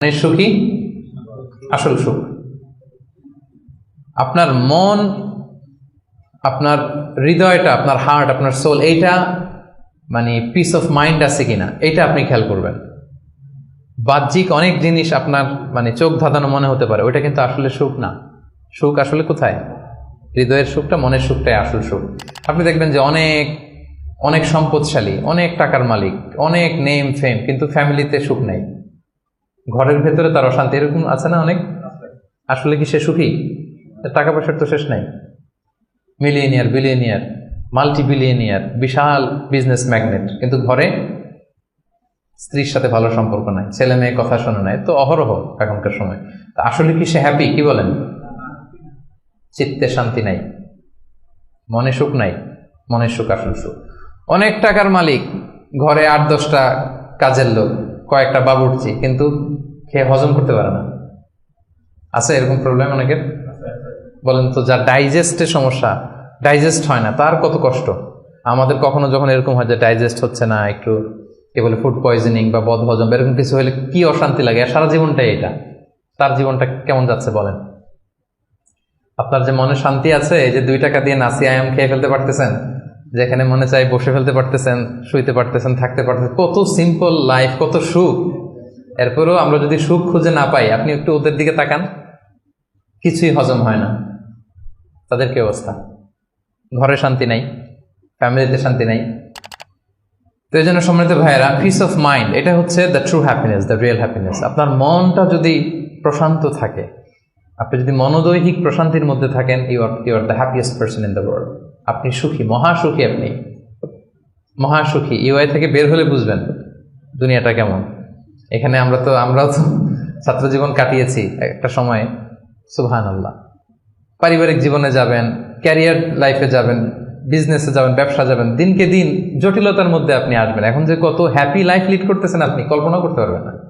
মনের সুখী? আসল সুখ। আপনার মন, আপনার হৃদয়টা, আপনার হার্ট আপনার সোল এইটা মানে পিস অফ মাইন্ড আছে কিনা, এইটা আপনি খেয়াল করবেন। বাহ্যিক অনেক জিনিস আপনার মানে চোখ ধাঁধানো মনে হতে পারে, ওইটা কিন্তু আসলে সুখ না। সুখ আসলে কোথায়? হৃদয়ের সুখটা, মনের সুখটাই আসল সুখ। আপনি দেখবেন যে অনেক অনেক সম্পদশালী, অনেক টাকার মালিক, অনেক নেম ফেম কিন্তু ফ্যামিলিতে সুখ নেই। ঘরের ভেতরে তার অশান্তি, এরকম আছে না অনেক? আসলে কি সে সুখী? টাকা পয়সার তো শেষ নাই। মিলিয়নিয়ার, বিলিয়নিয়ার মাল্টি বিলিয়নিয়ার বিশাল বিজনেস ম্যাগনেট। কিন্তু ঘরে স্ত্রীর সাথে ভালো সম্পর্ক নাই, ছেলে মেয়ে কথা শোনে নাই, তো অহরহ এখনকার সময়। তা আসলে কি সে হ্যাপি কি বলেন? চিত্তে শান্তি নাই, মনে সুখ নাই মনে সুখ আসল সুখ। অনেক টাকার মালিক, ঘরে আট দশটা কাজের লোক কয়েকটা বাবুর্চি কিন্তু খেয়ে হজম করতে পারে না। আছে এরকম প্রবলেম অনেকের? বলেন তো যার ডাইজেস্টের সমস্যা ডাইজেস্ট হয় না, তার কত কষ্ট? আমাদের কখনো যখন এরকম হয় যে ডাইজেস্ট হচ্ছে না, একটু কি বলে ফুড পয়জনিং বা বদ হজম এরকম কিছু হলে কি অশান্তি লাগে? সারা জীবনটাই এটা। তার জীবনটা কেমন যাচ্ছে বলেন? আপনার যে মনে শান্তি আছে, এই যে দুই টাকা দিয়ে নাসি আয়াম খেয়ে ফেলতে পারতেছেন? যেখানে মনে চাই বসে ফেলতে পারতেছেন, শুইতে পারতেছেন, থাকতে পারতেছেন, কত সিম্পল লাইফ কত সুখ। এরপরেও আমরা যদি সুখ খুঁজে না পাই, আপনি একটু ওদের দিকে তাকান, কিছুই হজম হয় না। তাদের কি অবস্থা? ঘরে শান্তি নাই, ফ্যামিলিতে শান্তি নাই। তো এই জন্য সম্মানিত ভাইয়েরা পিস অফ মাইন্ড এটা হচ্ছে the true happiness the real happiness আপনার মনটা যদি প্রশান্ত থাকে, আপনি যদি মনোদৈহিক প্রশান্তির মধ্যে থাকেন you are you are the happiest person in the world আপনি সুখী মহাসুখী আপনি। মহাসুখী ইউআই থেকে বের হলে বুঝবেন দুনিয়াটা কেমন। এখানে আমরা তো, আমরাও তো ছাত্র জীবন কাটিয়েছি একটা সময়ে। সুবহান আল্লাহ পারিবারিক জীবনে যাবেন ক্যারিয়ার লাইফে যাবেন বিজনেসে যাবেন, ব্যবসা যাবেন, দিনকে দিন জটিলতার মধ্যে আপনি আসবেন। এখন যে কত হ্যাপি লাইফ লিড করতেছেন আপনি কল্পনা করতে পারবেন না।